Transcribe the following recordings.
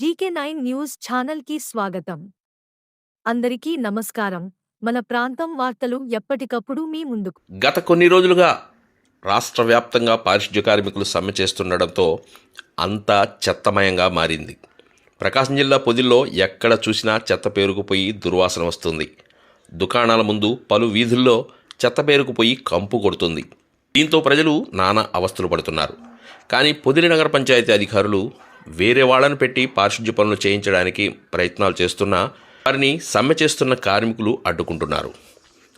GK nine news ఛానల్కి స్వాగతం. అందరికీ నమస్కారం. మన ప్రాంతం వార్తలు ఎప్పటికప్పుడు మీ ముందుకు. గత కొన్ని రోజులుగా రాష్ట్ర వ్యాప్తంగా పారిశుధ్య కార్మికులు సమ్మె చేస్తుండడంతో అంతా చెత్తమయంగా మారింది. ప్రకాశం జిల్లా పొదిల్లో ఎక్కడ చూసినా చెత్త పేరుకుపోయి దుర్వాసన వస్తుంది. దుకాణాల ముందు పలు వీధుల్లో చెత్త పేరుకుపోయి కంపు కొడుతుంది. దీంతో ప్రజలు నానా అవస్థలు పడుతున్నారు. కానీ పొదిలి నగర పంచాయతీ అధికారులు వేరే వాళ్ళను పెట్టి పారిశుధ్య పనులు చేయించడానికి ప్రయత్నాలు చేస్తున్నా వారిని సమ్మె చేస్తున్న కార్మికులు అడ్డుకుంటున్నారు.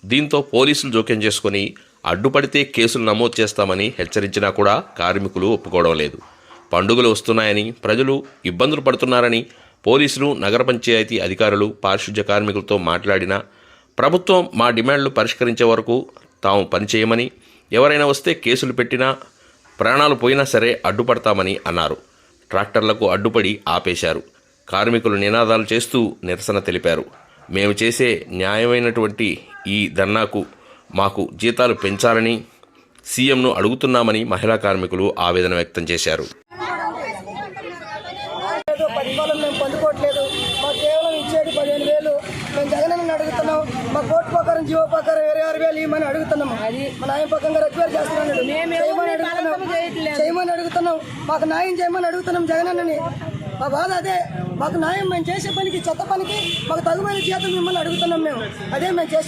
దీంతో పోలీసులు జోక్యం చేసుకుని అడ్డుపడితే కేసులు నమోదు చేస్తామని హెచ్చరించినా కూడా కార్మికులు ఒప్పుకోవడం లేదు. పండుగలు వస్తున్నాయని ప్రజలు ఇబ్బందులు పడుతున్నారని పోలీసులు నగర పంచాయతీ అధికారులు పారిశుధ్య కార్మికులతో మాట్లాడినా ప్రభుత్వం మా డిమాండ్లు పరిష్కరించే వరకు తాము పనిచేయమని ఎవరైనా వస్తే కేసులు పెట్టినా ప్రాణాలు పోయినా సరే అడ్డుపడతామని అన్నారు. ట్రాక్టర్లకు అడ్డుపడి ఆపేశారు. కార్మికులు నినాదాలు చేస్తూ నిరసన తెలిపారు. మేము చేసే న్యాయమైనటువంటి ఈ ధర్నాకు మాకు జీతాలు పెంచాలని సీఎంను అడుగుతున్నామని మహిళా కార్మికులు ఆవేదన వ్యక్తం చేశారు. జీవో ప్రకారం ఇరవై ఆరు వేలు ఇవ్వమని అడుగుతున్నాం. మా న్యాయం ప్రకారంగా రిక్వైర్ చేస్తున్నాడు చేయమని అడుగుతున్నాం చేయమని అడుగుతున్నాం మాకు న్యాయం చేయమని అడుగుతున్నాం జగనన్నని. మా బాధ అదే. మాకు న్యాయం మేము చేసే పనికి చెత్త పనికి మాకు తగుమైన జీతం మిమ్మల్ని అడుగుతున్నాం మేము. అదే మేము చేసే